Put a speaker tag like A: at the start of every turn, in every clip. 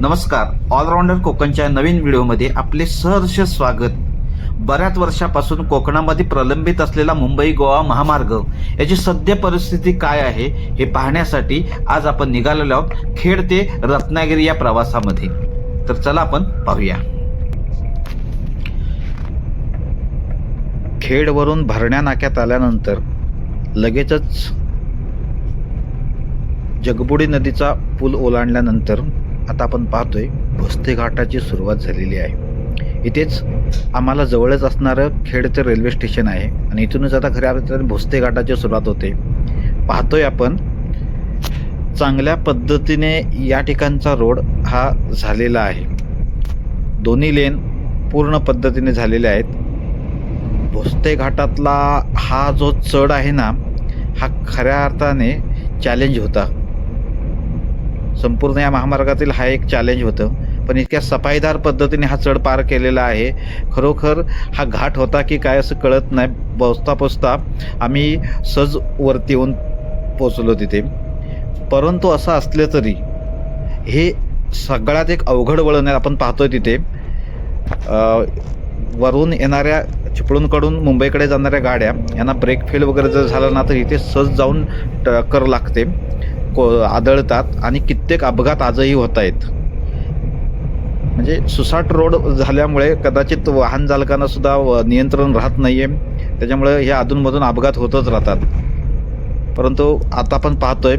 A: नमस्कार. ऑलराऊंडर कोकणच्या नवीन व्हिडिओमध्ये आपले सहर्ष स्वागत. बऱ्याच वर्षापासून कोकणामध्ये प्रलंबित असलेला मुंबई गोवा महामार्ग याची सद्य परिस्थिती काय आहे हे पाहण्यासाठी आज आपण निघालेलो आहोत खेड ते रत्नागिरी या प्रवासामध्ये. तर चला आपण पाहूया. खेडवरून भरण्या नाक्यात आल्यानंतर लगेचच जगबुडी नदीचा पूल ओलांडल्यानंतर आता आपण पाहतोय भोसते घाटाची सुरुवात झालेली आहे. इथेच आम्हाला जवळच असणारं खेडचं रेल्वे स्टेशन आहे आणि इथूनच आता खऱ्या अर्थाने भोसते घाटाची सुरुवात होते. पाहतोय आपण चांगल्या पद्धतीने या ठिकाणचा रोड हा झालेला आहे. दोन्ही लेन पूर्ण पद्धतीने झालेले आहेत. भोसते घाटातला हा जो चढ आहे ना हा खऱ्या अर्थाने चॅलेंज होता. संपूर्ण या महामार्गातील हा एक चॅलेंज होतं. पण इतक्या सफाईदार पद्धतीने हा चढ पार केलेला आहे. खरोखर हा घाट होता की काय असं कळत नाही. पोचता पोचता आम्ही सहज वरती येऊन पोचलो तिथे. परंतु असं असलं तरी हे सगळ्यात एक अवघड वळण आहे आपण पाहतोय तिथे. वरून येणाऱ्या चिपळूणकडून मुंबईकडे जाणाऱ्या गाड्या यांना ब्रेक फेल वगैरे जर झालं ना तर इथे सहज जाऊन टक्कर लागते. को आदळतात आणि कित्येक अपघात आजही होत आहेत म्हणजे सुसाट रोड झाल्यामुळे कदाचित वाहन चालकांना सुद्धा व- नियंत्रण राहत नाही आहे त्याच्यामुळे हे अधूनमधून अपघात होतच राहतात. परंतु आता आपण पाहतोय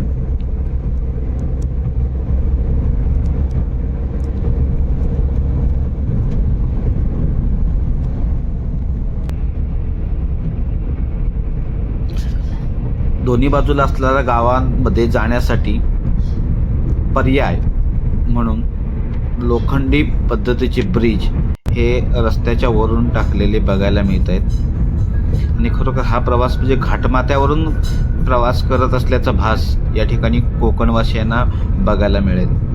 A: दोन्ही बाजूला असलेल्या गावांमध्ये जाण्यासाठी पर्याय म्हणून लोखंडी पद्धतीचे ब्रिज हे रस्त्याच्या वरून टाकलेले बघायला मिळत आहेत आणि खरोखर हा प्रवास म्हणजे घाटमाथ्यावरून प्रवास करत असल्याचा भास या ठिकाणी कोकणवासियांना बघायला मिळेल.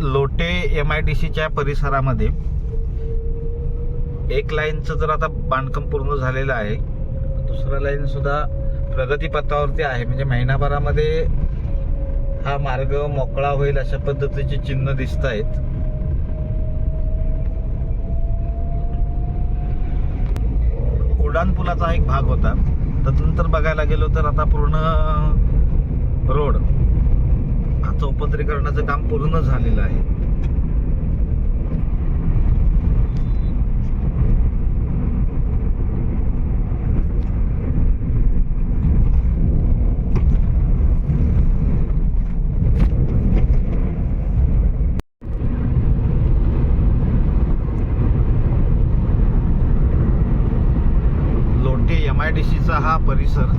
A: लोटे एम आय डी सीच्या परिसरामध्ये एक लाईनचं जर आता बांधकाम पूर्ण झालेलं आहे दुसरा लाईन सुद्धा प्रगतीपथावरती आहे. म्हणजे महिनाभरामध्ये हा मार्ग मोकळा होईल अशा पद्धतीची चिन्ह दिसत आहेत. उड्डाणपुलाचा एक भाग होता. त्यानंतर बघायला गेलो तर आता पूर्ण रोड चौपदरीकरणाचं काम पूर्ण झालेलं आहे. लोटे एम आय डी सीचा हा परिसर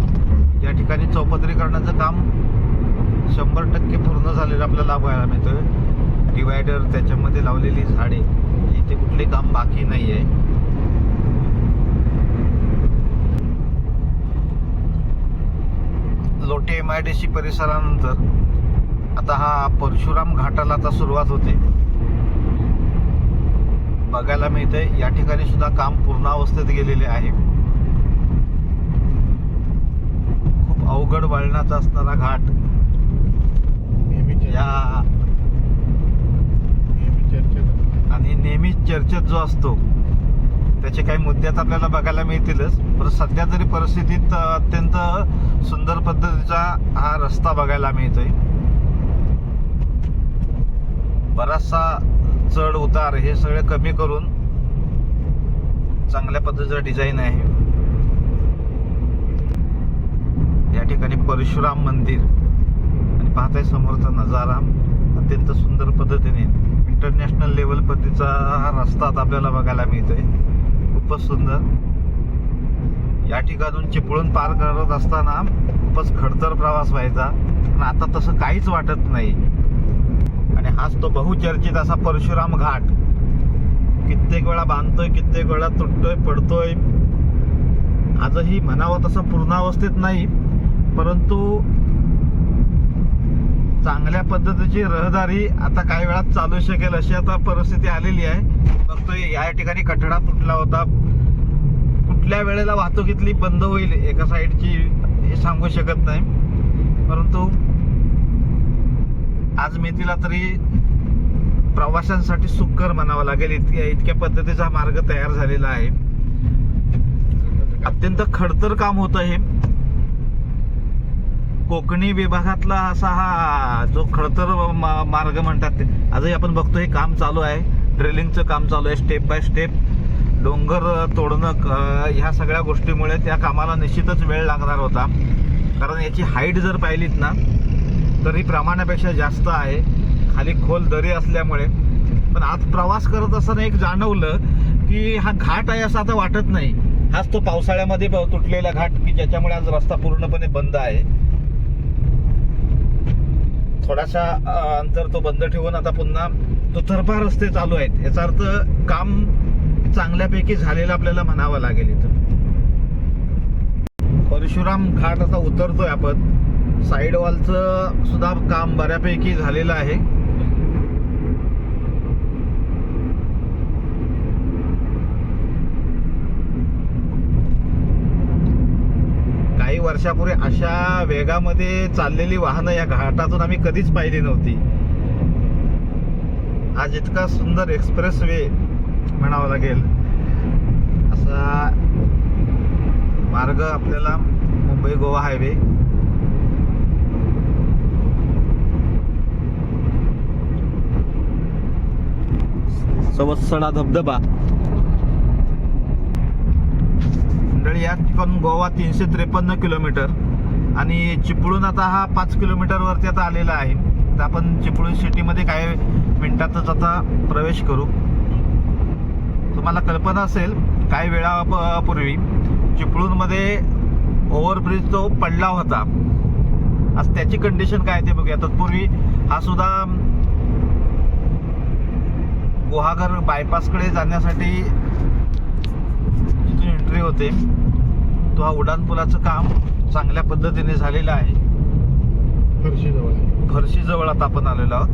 A: या ठिकाणी चौपदरीकरणाचं काम शंभर टक्के पूर्ण झालेलं आपल्याला बघायला मिळतोय. डिवायडर त्याच्यामध्ये लावलेली झाडे. इथे कुठले काम बाकी नाही आहे Lote M I D C परिसरानंतर आता हा परशुराम घाटाला आता सुरुवात होते. बघायला मिळतंय. या ठिकाणी सुद्धा काम पूर्णावस्थेत गेलेले आहे. खूप अवघड वळणाचा असणारा घाट. या. आणि नेहमी चर्चेत जो असतो त्याचे काही मुद्द्यात आपल्याला बघायला मिळतीलच. पण सध्या तरी परिस्थितीत अत्यंत सुंदर पद्धतीचा हा रस्ता बघायला मिळतोय. बराचसा चढ उतार हे सगळे कमी करून चांगल्या पद्धतीचं डिझाईन आहे. या ठिकाणी परशुराम मंदिर. पाहताय समोरचा नजारा. अत्यंत सुंदर पद्धतीने इंटरनॅशनल लेवल पद्धतीचा हा रस्ता आता आपल्याला बघायला मिळतोय. खूपच सुंदर. या ठिकाणून चिपळूण पार करत असताना खूपच खडतर प्रवास व्हायचा. पण आता तसं काहीच वाटत नाही. आणि हाच तो बहुचर्चित असा परशुराम घाट. कित्येक वेळा बांधतोय कित्येक वेळा तुटतोय पडतोय. आजही म्हणावं तसं पूर्णावस्थेत नाही. परंतु चांगल्या पद्धतीची रहदारी आता काही वेळात चालू शकेल अशी आता परिस्थिती आलेली आहे. फक्त या ठिकाणी कठडा तुटला होता. कुठल्या वेळेला वाहतुकीतली बंद होईल एका साईडची हे सांगू शकत नाही. परंतु आज मेथीला तरी प्रवाशांसाठी सुकर म्हणावं लागेल. इतक्या इतक्या पद्धतीचा मार्ग तयार झालेला आहे. अत्यंत खडतर काम होतं हे. कोकणी विभागातला असा हा जो खडतर मा- मार्ग म्हणतात ते. आजही आपण बघतो हे काम चालू आहे. ड्रिलिंगचं काम चालू आहे स्टेप बाय स्टेप डोंगर तोडणं क- ह्या सगळ्या गोष्टीमुळे त्या कामाला निश्चितच वेळ लागणार होता. कारण याची हाईट जर पाहिलीत ना तर ही प्रमाणापेक्षा जास्त आहे. खाली खोल दरी असल्यामुळे. पण आज प्रवास करत असताना एक जाणवलं की हा घाट आहे असं आता वाटत नाही. हाच तो पावसाळ्यामध्ये ब- तुटलेला घाट की ज्याच्यामुळे आज रस्ता पूर्णपणे बंद आहे. थोडासा अंतर तो बंद ठेवून आता पुन्हा दुतर्फा रस्ते चालू आहेत. याचा अर्थ काम चांगल्यापैकी झालेलं आपल्याला म्हणावं लागेल इथं. परशुराम घाट आता उतरतोय आपण. साईड वॉलचं सुद्धा काम बऱ्यापैकी झालेलं आहे काही वर्षापूर्वी अशा वेगामध्ये चाललेली वाहनं या घाटातून आम्ही कधीच पाहिली नव्हती. आज इतका सुंदर एक्सप्रेस वे म्हणावा लागेल. असा मार्ग आपल्याला मुंबई गोवा हायवे सवत्सडा धबधबा. मंडळी या ठिकाणून गोवा तीनशे त्रेपन्न किलोमीटर. आणि चिपळूण आता हा पाच किलोमीटरवरती आता आलेला आहे. तर आपण चिपळूण सिटीमध्ये काही मिनटातच आता प्रवेश करू. तुम्हाला कल्पना असेल काही वेळापूर्वी चिपळूणमध्ये ओव्हरब्रिज तो पडला होता. आज त्याची कंडिशन काय ते बघूया. तत्पूर्वी हा सुद्धा गुहागर बायपासकडे जाण्यासाठी एंट्री होते. तो हा उड्डाणपुलाचं काम चांगल्या पद्धतीने झालेलं आहे. फरशी जवळ आता आपण आलेलो आहोत.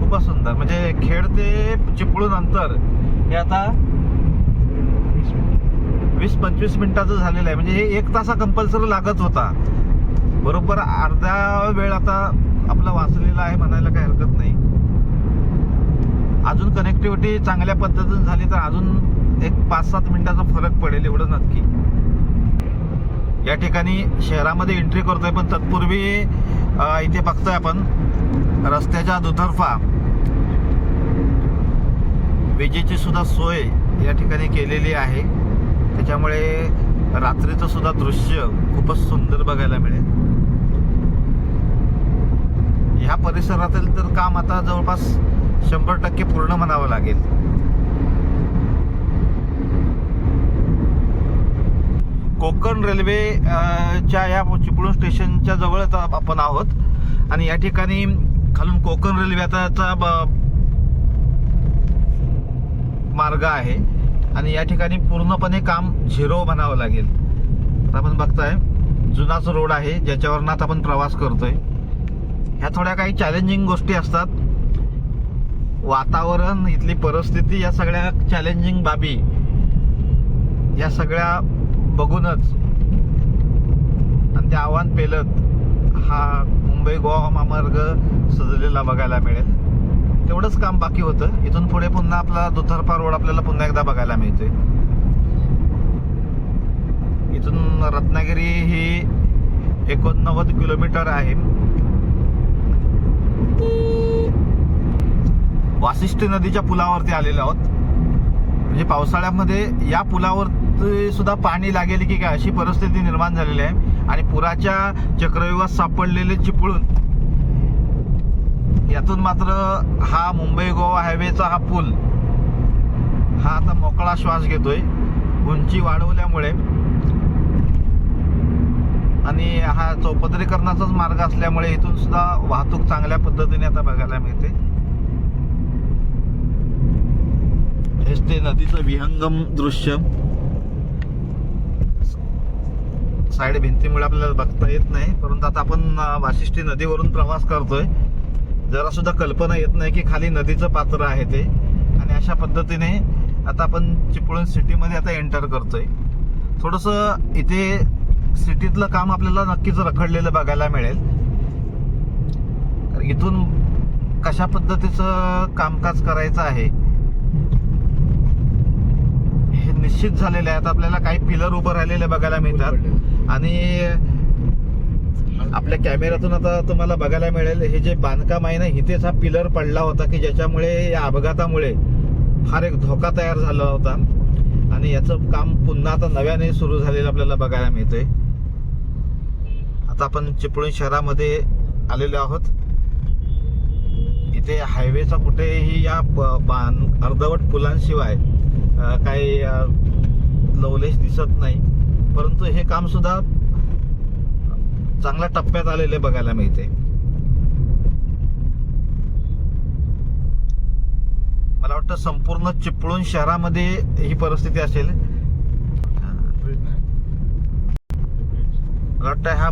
A: खूपच सुंदर. म्हणजे खेड ते चिपळूण अंतर हे आता वीस पंचवीस मिनिटाचं झालेलं आहे. म्हणजे हे एक तासा कंपल्सरी लागत होता. बरोबर अर्धा वेळ आता आपला वाचलेला आहे म्हणायला काही हरकत नाही. अजून कनेक्टिव्हिटी चांगल्या पद्धतीने झाली तर अजून एक पाच सात मिनिटाचा फरक पडेल एवढं नक्की. या ठिकाणी शहरामध्ये एंट्री करतोय पण तत्पूर्वी इथे बघतोय आपण रस्त्याच्या दुतर्फा विजेची सुद्धा सोय या ठिकाणी केलेली आहे. त्याच्यामुळे रात्रीचं सुद्धा दृश्य खूपच सुंदर बघायला मिळेल. ह्या परिसरातील तर काम आता जवळपास शंभर टक्के पूर्ण म्हणावं लागेल. कोकण रेल्वे च्या या चिपळूण स्टेशनच्या जवळच आपण आहोत. आणि या ठिकाणी खालून कोकण रेल्वे आताचा ब- मार्ग आहे. आणि या ठिकाणी पूर्णपणे काम झिरो म्हणावं लागेल. आपण बघताय जुनाच रोड आहे ज्याच्यावरनं आता आपण प्रवास करतोय. ह्या थोड्या काही चॅलेंजिंग गोष्टी असतात. वातावरण इथली परिस्थिती या सगळ्या चॅलेंजिंग बाबी या सगळ्या बघूनच आणि ते आव्हान पेलत हा मुंबई गोवा महामार्ग सजलेला बघायला मिळेल. तेवढंच काम बाकी होतं. इथून पुढे पुन्हा आपला दुतर्फा रोड आपल्याला पुन्हा एकदा बघायला मिळते इथून रत्नागिरी ही एकोणनव्वद किलोमीटर आहे. वासिष्ठी नदीच्या पुलावरती आलेलो आहोत. म्हणजे पावसाळ्यामध्ये या पुलावर सुद्धा पाणी लागेल की काय अशी परिस्थिती निर्माण झालेली आहे. आणि पुराच्या चक्रव्यूहात सापडलेले चिपळून यातून मात्र हा मुंबई गोवा हायवेचा हा पूल हा आता मोकळा श्वास घेतोय. उंची वाढवल्यामुळे. आणि हा चौपदरीकरणाचाच मार्ग असल्यामुळे इथून सुद्धा वाहतूक चांगल्या पद्धतीने आता बघायला मिळते. हेच ते नदीचं विहंगम दृश्य साईड भिंतीमुळे आपल्याला बघता येत नाही परंतु आता आपण वाशिष्ठी नदीवरून प्रवास करतोय. जरा सुद्धा कल्पना येत नाही की खाली नदीचं पात्र आहे ते. आणि अशा पद्धतीने आता आपण चिपळूण सिटीमध्ये आता एंटर करतोय. थोडस इथे सिटीतलं काम आपल्याला नक्कीच रखडलेलं बघायला मिळेल. तर इथून कशा पद्धतीचं कामकाज करायचं आहे हे निश्चित झालेलं आहे आता आपल्याला काही पिलर उभं राहिलेले बघायला मिळतात. आणि आपल्या कॅमेऱ्यातून आता तुम्हाला बघायला मिळेल हे जे बांधकाम आहे ना इथेच हा पिलर पडला होता की ज्याच्यामुळे या अपघातामुळे फार एक धोका तयार झाला होता. आणि याचं काम पुन्हा आता नव्याने सुरू झालेलं आपल्याला बघायला मिळतंय. आता आपण चिपळूण शहरामध्ये आलेलो आहोत. इथे हायवेचा कुठेही या अर्धवट पुलांशिवाय काही लवलेश दिसत नाही. परंतु हे काम सुद्धा चांगल्या टप्प्यात आलेले बघायला मिळते. मला वाटतं संपूर्ण चिपळूण शहरामध्ये ही परिस्थिती असेल. मला वाटतं हा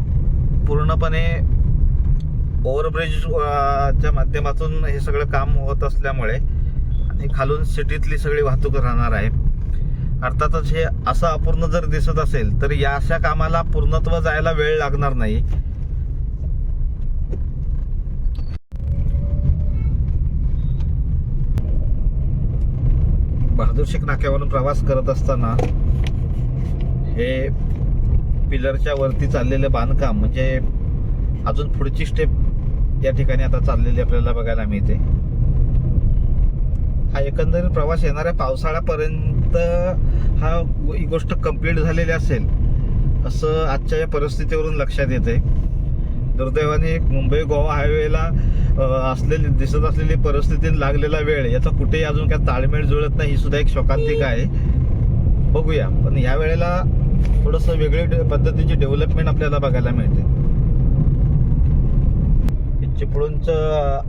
A: पूर्णपणे ओव्हरब्रिज च्या माध्यमातून हे सगळं काम होत असल्यामुळे आणि खालून सिटीतली सगळी वाहतूक राहणार आहे. अर्थातच हे असं अपूर्ण जर दिसत असेल तर या अशा कामाला पूर्णत्व जायला वेळ लागणार नाही. बहादूर नाक्यावरून प्रवास करत असताना हे पिलरच्या वरती चाललेलं बांधकाम म्हणजे अजून पुढची स्टेप या ठिकाणी आता चाललेली आपल्याला बघायला मिळते. हा एकंदरीत प्रवास येणाऱ्या पावसाळ्यापर्यंत हा ही गोष्ट कंप्लीट झालेली असेल असं आजच्या या परिस्थितीवरून लक्षात येते दुर्दैवाने मुंबई गोवा हायवेला असलेली दिसत असलेली परिस्थिती लागलेला वेळ याचा कुठेही अजून काय ताळमेळ जुळत नाही ही सुद्धा एक शोकांतिका आहे. बघूया पण या वेळेला थोडस वेगळी पद्धतीची डेव्हलपमेंट आपल्याला बघायला मिळते. हे चिपळूणचं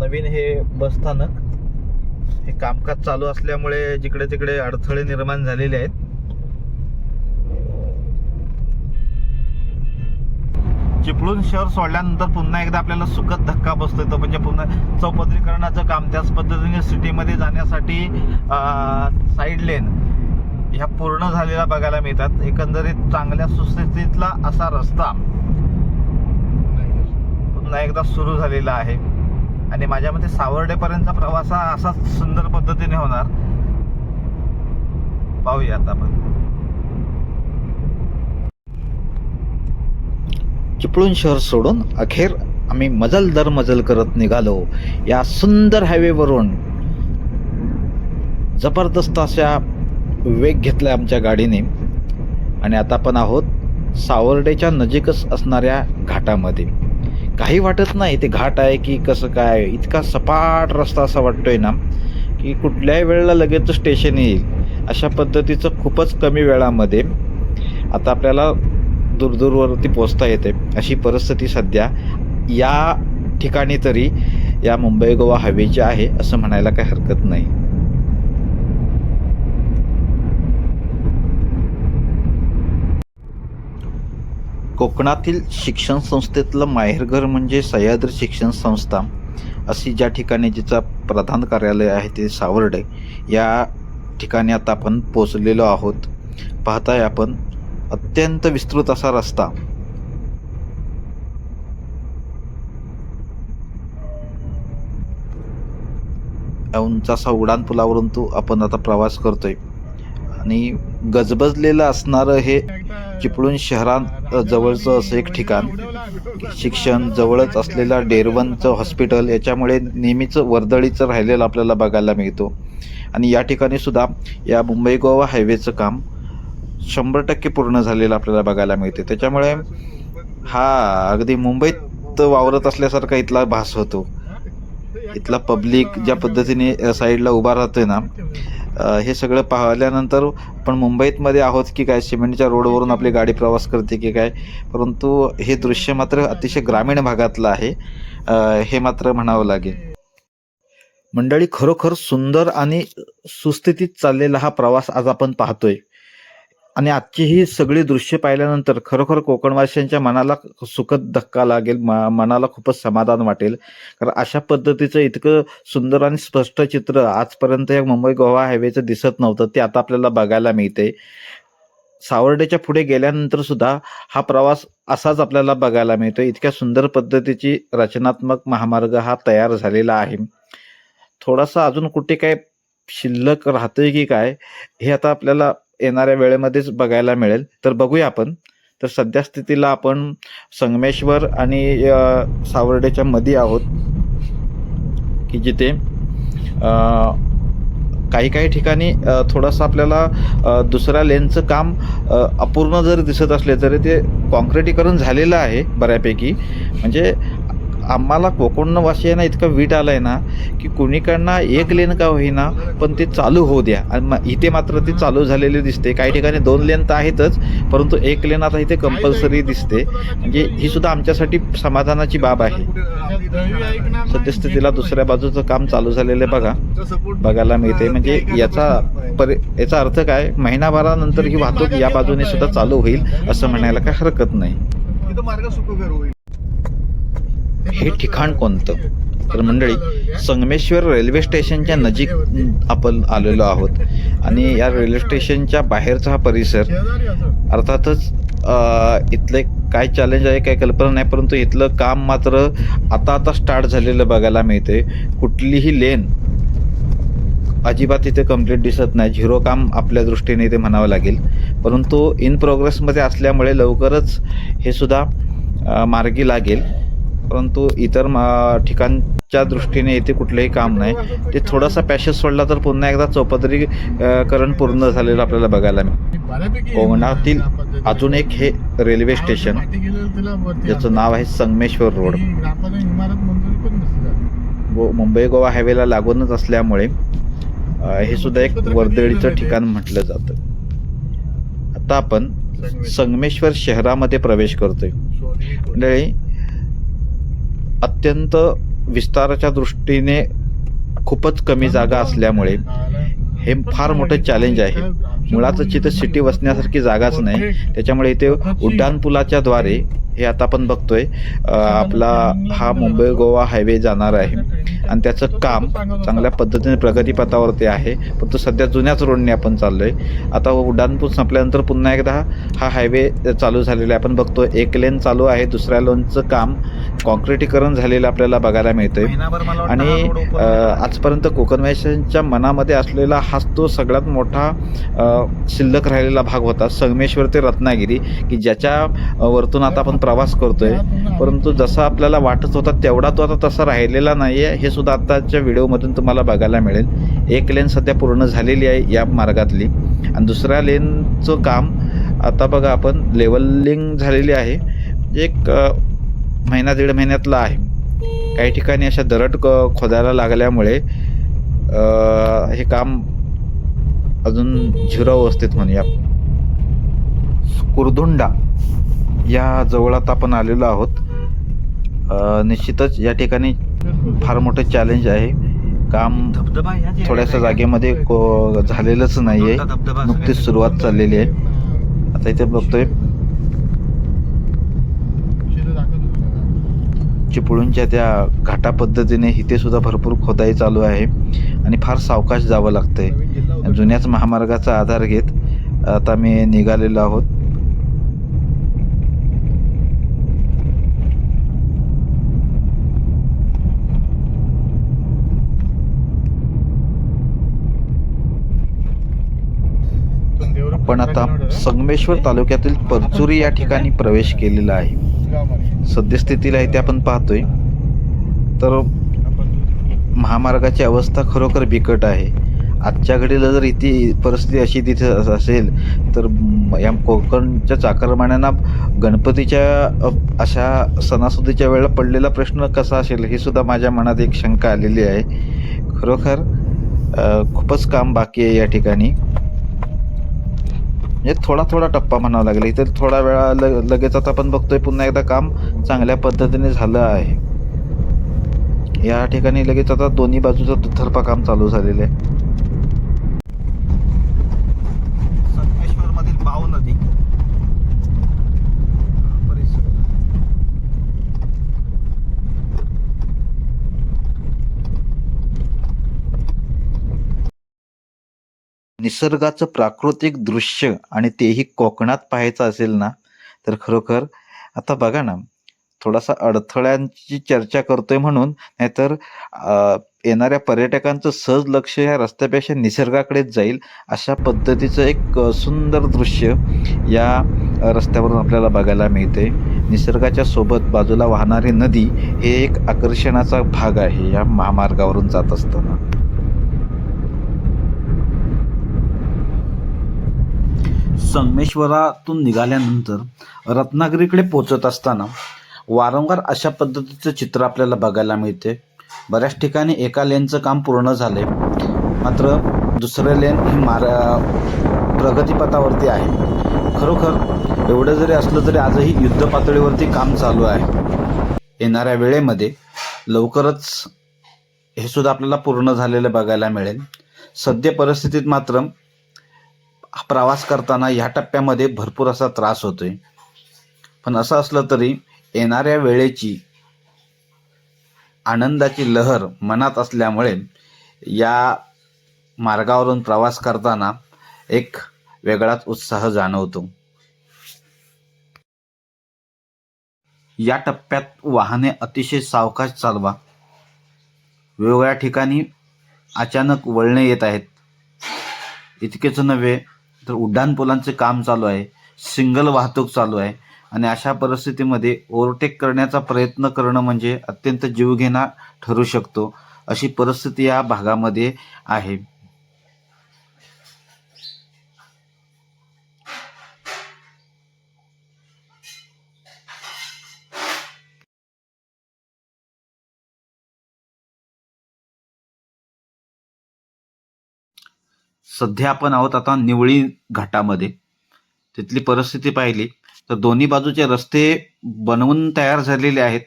A: नवीन हे बसस्थानक हे कामकाज चालू असल्यामुळे जिकडे तिकडे अडथळे निर्माण झालेले आहेत. चिपळूण शहर सोडल्यानंतर पुन्हा एकदा आपल्याला सुखद धक्का बसतोय. तो म्हणजे पुन्हा चौपदरीकरणाचं काम. त्याच पद्धतीने सिटीमध्ये जाण्यासाठी साईड लेन ह्या पूर्ण झालेल्या बघायला मिळतात. एकंदरीत चांगल्या सुस्थितीतला असा रस्ता पुन्हा एकदा सुरू झालेला आहे. आणि माझ्या मते सावर्डेपर्यंतचा प्रवास हा असाच सुंदर पद्धतीने होणार. पाहूया आता आपण. चिपळूण शहर सोडून अखेर आम्ही मजल दर मजल करत निघालो. या सुंदर हायवेवरून जबरदस्त अशा वेग घेतला आमच्या गाडीने. आणि आता आपण आहोत सावर्डेच्या नजीकच असणाऱ्या घाटामध्ये. काही वाटत नाही ते घाट आहे की कसं काय? इतका सपाट रस्ता असा वाटतोय ना की कुठल्याही वेळेला लगेच स्टेशन येईल. अशा पद्धतीचं खूपच कमी वेळामध्ये आता आपल्याला दूरदूरवरती पोचता येते. अशी परिस्थिती सध्या या ठिकाणी तरी या मुंबई गोवा हायवेची आहे असं म्हणायला काही हरकत नाही. कोकणातील शिक्षण संस्थेतलं माहेरघर म्हणजे सह्याद्री शिक्षण संस्था. अशी ज्या ठिकाणी जिचा प्रधान कार्यालय आहे ते सावर्डे या ठिकाणी आता आपण पोचलेलो आहोत. पाहताय आपण अत्यंत विस्तृत असा रस्ता. उंचासा उंच असा तो आपण आता प्रवास करतोय. आणि गजबजलेलं असणारं हे चिपळूण शहरात जवळचं असं एक ठिकाण. शिक्षण जवळच असलेला डेरवनचं हॉस्पिटल याच्यामुळे नेहमीच वर्दळीचं राहिलेलं आपल्याला बघायला मिळतो. आणि या ठिकाणी सुद्धा या मुंबई गोवा हायवेचं काम शंभर टक्के पूर्ण झालेलं आपल्याला बघायला मिळते. त्याच्यामुळे हा अगदी मुंबईत वावरत असल्यासारखा इथला भास होतो. इथला पब्लिक ज्या पद्धतीने साईडला उभा राहतोय ना हे सगळं पाहिल्यानंतर पण मुंबईतमध्ये आहोत की काय? सिमेंटच्या रोडवरून आपली गाडी प्रवास करते की काय? परंतु हे दृश्य मात्र अतिशय ग्रामीण भागातलं आहे. हे मात्र म्हणावं लागेल. मंडळी खरोखर सुंदर आणि सुस्थितीत चाललेला हा प्रवास आज आपण पाहतोय. आणि आजची ही सगळी दृश्य पाहिल्यानंतर खरोखर कोकणवासियांच्या मनाला सुखद धक्का लागेल म- मनाला खूपच समाधान वाटेल. कारण अशा पद्धतीचं इतकं सुंदर आणि स्पष्ट चित्र आजपर्यंत या मुंबई गोवा हायवेचं दिसत नव्हतं ते आता आपल्याला बघायला मिळते सावर्डेच्या पुढे गेल्यानंतर सुद्धा हा प्रवास असाच आपल्याला बघायला मिळतो इतक्या सुंदर पद्धतीची रचनात्मक महामार्ग हा तयार झालेला आहे. थोडासा अजून कुठे काय शिल्लक राहतोय की काय हे आता आपल्याला येणाऱ्या वेळेमध्येच बघायला मिळेल. तर बघूया आपण. तर सध्या स्थितीला आपण संगमेश्वर आणि सावर्डेच्या मध्ये आहोत. की जिथे काही काही ठिकाणी थोडंसं आपल्याला दुसऱ्या लेनचं काम अपूर्ण जर दिसत असले तरी ते कॉन्क्रिटीकरण झालेलं आहे बऱ्यापैकी. म्हणजे आम्हाला कोकणवासियांना इतका वीट आलाय ना की कुणीकडनं एक लेन का होईना पण ते चालू होऊ द्या. आणि इथे मात्र ते चालू झालेले दिसते. काही ठिकाणी दोन लेन तर आहेतच परंतु एक लेन आता इथे कंपल्सरी दिसते. म्हणजे ही सुद्धा आमच्यासाठी समाधानाची बाब आहे. सद्यस्थितीला दुसऱ्या बाजूचं काम चालू झालेलं आहे बघा. बघायला मिळते म्हणजे याचा परि याचा अर्थ काय? महिनाभरानंतर ही वाहतूक या बाजूने सुद्धा चालू होईल असं म्हणायला काय हरकत नाही.
B: मार्ग सुखकर होईल.
A: हे ठिकाण कोणतं? तर मंडळी संगमेश्वर रेल्वे स्टेशनच्या नजीक आपण आलेलो आहोत. आणि या रेल्वे स्टेशनच्या बाहेरचा हा परिसर अर्थातच इथले काय चॅलेंज आहे काय कल्पना नाही परंतु इथलं काम मात्र आता आता स्टार्ट झालेलं बघायला मिळते कुठलीही लेन अजिबात इथे कंप्लीट दिसत नाही. झिरो काम आपल्या दृष्टीने इथे म्हणावं लागेल. परंतु इन प्रोग्रेसमध्ये असल्यामुळे लवकरच हे सुद्धा मार्गी लागेल. परंतु इतर ठिकाणच्या दृष्टीने इथे कुठलंही काम नाही. ते थोडासा पॅशेस सोडला तर पुन्हा एकदा चौपदरीकरण पूर्ण झालेलं आपल्याला बघायला मिळेल. कोकणातील. अजून एक हे रेल्वे स्टेशन. ज्याचं नाव आहे संगमेश्वर रोड. गो मुंबई गोवा हायवेला लागूनच असल्यामुळे हे सुद्धा एक वर्दळीचं ठिकाण म्हटलं जातं. आता आपण संगमेश्वर. शहरामध्ये प्रवेश करतोय. मंडळी अत्यंत विस्ताराच्या दृष्टीने खूपच कमी जागा असल्यामुळे हे फार मोठं चॅलेंज आहे. मुळातच इथं सिटी वसण्यासारखी जागाच नाही. त्याच्यामुळे इथे उड्डाणपुलाच्या द्वारे हे आता आपण बघतोय आपला हा मुंबई गोवा हायवे जाणार आहे. आणि त्याचं काम चांगल्या पद्धतीने प्रगतीपथावरती आहे. पण तो सध्या जुन्याच रोडने आपण चाललोय. आता उड्डाणपूल संपल्यानंतर पुन्हा एकदा हा हायवे चालू झालेला आहे. आपण बघतोय एक लेन चालू आहे. दुसऱ्या लेनचं काम कॉन्क्रिटीकरण झालेलं आपल्याला बघायला मिळतंय. आणि आजपर्यंत कोकणवासियांच्या मनामध्ये असलेला हाच तो सगळ्यात मोठा शिल्लक राहिलेला भाग होता संगमेश्वर ते रत्नागिरी की ज्याच्या वरतून आता आपण प्रवास करतोय. परंतु जसा आपल्याला वाटत होता तेवढा तो आता तसा राहिलेला नाही आहे हे सुद्धा आत्ताच्या व्हिडिओमधून तुम्हाला बघायला मिळेल. एक लेन सध्या पूर्ण झालेली आहे या मार्गातली. आणि दुसऱ्या लेनचं काम आता बघा आपण लेवलिंग झालेली आहे. एक महिना दीड महिन्यातला आहे. काही ठिकाणी अशा दरड क खोदायला लागल्यामुळे अ, हे काम अजून झिरो अवस्थेत म्हणूया. कुरधुंडा या जवळ आता आपण आलेलो आहोत. निश्चितच या ठिकाणी फार मोठं चॅलेंज आहे. काम
C: धबधबा या जे
A: थोड्याशा जागेमध्ये को झालेलंच नाही आहे नुकतीच सुरुवात चाललेली आहे. आता इथे बघतोय
B: शिरं दाखवत होतं ना.
A: चिपळूणच्या त्या घाटा पद्धतीने इथे सुद्धा भरपूर खोदाई चालू आहे आणि फार सावकाश जावं लागतंय. जुन्याच महामार्गाचा आधार घेत आता मी निघालेलो आहोत.
B: पण
A: आता संगमेश्वर तालुक्यातील परचुरी या ठिकाणी प्रवेश केलेला आहे. सद्यस्थितीला आहे ते आपण पाहतोय. तर महामार्गाची अवस्था खरोखर बिकट आहे. आजच्या घडीला जर इथे परिस्थिती अशी तिथे असेल तर या कोकणच्या चाकरमान्यांना गणपतीच्या अशा सणासुदीच्या वेळेला पडलेला प्रश्न कसा असेल ही सुद्धा माझ्या मनात एक शंका आलेली आहे. खरोखर खूपच काम बाकी आहे या ठिकाणी. म्हणजे थोडा थोडा टप्पा म्हणावा लागेल. इथे थोडा वेळा ल लगेच आता आपण बघतोय पुन्हा एकदा काम चांगल्या पद्धतीने झालं आहे. या ठिकाणी लगेच आता दोन्ही बाजूचं दुतर्फा काम चालू झालेलं आहे संगमेश्वर मधील पाव नदी परिसर निसर्गाचं प्राकृतिक दृश्य आणि तेही कोकणात पाहायचं असेल ना तर खरोखर आता बघा ना थोडासा अडथळ्यांची चर्चा करतोय म्हणून नाहीतर येणाऱ्या पर्यटकांचं सहज लक्ष या रस्त्यापेक्षा निसर्गाकडेच जाईल अशा पद्धतीचं एक सुंदर दृश्य या रस्त्यावरून आपल्याला बघायला मिळते. निसर्गाच्या सोबत बाजूला वाहणारी नदी हे एक आकर्षणाचा भाग आहे या महामार्गावरून जात असताना. संगमेश्वरातून निघाल्यानंतर रत्नागिरीकडे पोचत असताना वारंवार अशा पद्धतीचं चित्र आपल्याला बघायला मिळते. बऱ्याच ठिकाणी एका लेनचं काम पूर्ण झाले मात्र दुसरे लेन हे मार प्रगतीपथावरती आहे. खरोखर एवढं जरी असलं तरी आजही युद्ध पातळीवरती काम चालू आहे. येणाऱ्या वेळेमध्ये लवकरच हे सुद्धा आपल्याला पूर्ण झालेलं बघायला मिळेल. सद्य परिस्थितीत मात्र प्रवास करताना ह्या टप्प्यामध्ये भरपूर असा त्रास होतोय. पण असं असलं तरी येणाऱ्या वेळेची आनंदाची लहर मनात असल्यामुळे या मार्गावरून प्रवास करताना एक वेगळाच उत्साह जाणवतो. या टप्प्यात वाहने अतिशय सावकाश चालवा. वेगवेगळ्या ठिकाणी अचानक वळणे येत आहेत. इतकेच नव्हे तर उड्डाणपुलांचे काम चालू आहे सिंगल वाहतूक चालू आहे आणि अशा परिस्थितीमध्ये ओव्हरटेक करण्याचा प्रयत्न करणं म्हणजे अत्यंत जीवघेणा ठरू शकतो अशी परिस्थिती या भागामध्ये आहे. सध्या आपण आहोत आता निवळी घाटामध्ये. तिथली परिस्थिती पाहिली तर दोन्ही बाजूचे रस्ते बनवून तयार झालेले आहेत.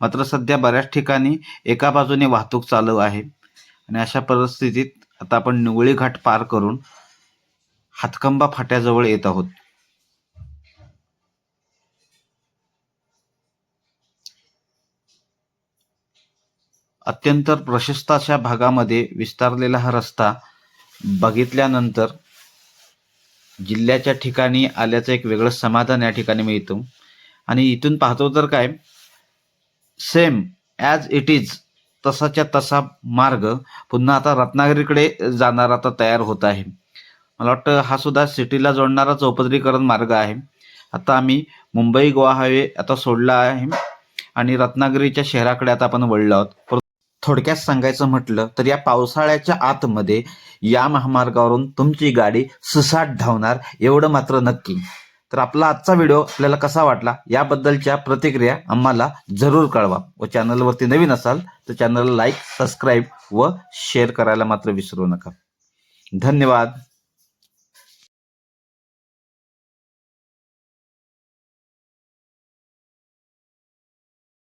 A: मात्र सध्या बऱ्याच ठिकाणी एका बाजूने वाहतूक चालू आहे. आणि अशा परिस्थितीत आता आपण निवळी घाट पार करून हातकंबा फाट्याजवळ येत आहोत. अत्यंत प्रशस्त अशा भागामध्ये विस्तारलेला हा रस्ता बघितल्यानंतर जिल्ह्याच्या ठिकाणी आल्याचं एक वेगळं समाधान या ठिकाणी मिळतं. आणि इथून पाहतो तर काय? सेम ॲज इट इज तसाच्या तसा मार्ग पुन्हा आता रत्नागिरीकडे जाणार आता तयार होत आहे. मला वाटतं हा सुद्धा सिटीला जोडणारा चौपदरीकरण मार्ग आहे. आता आम्ही मुंबई गोवा हायवे आता सोडला आहे आणि रत्नागिरीच्या शहराकडे आता आपण वळलो आहोत. थोडक्यात सांगायचं म्हटलं तर या पावसाळ्याच्या आतमध्ये या महामार्गावरून तुमची गाडी सुसाट धावणार एवढं मात्र नक्की. तर आपला आजचा व्हिडिओ आपल्याला कसा वाटला याबद्दलच्या प्रतिक्रिया आम्हाला जरूर कळवा. व चॅनलवरती नवीन असाल तर चॅनलला लाईक सबस्क्राईब व शेअर करायला मात्र विसरू नका. धन्यवाद.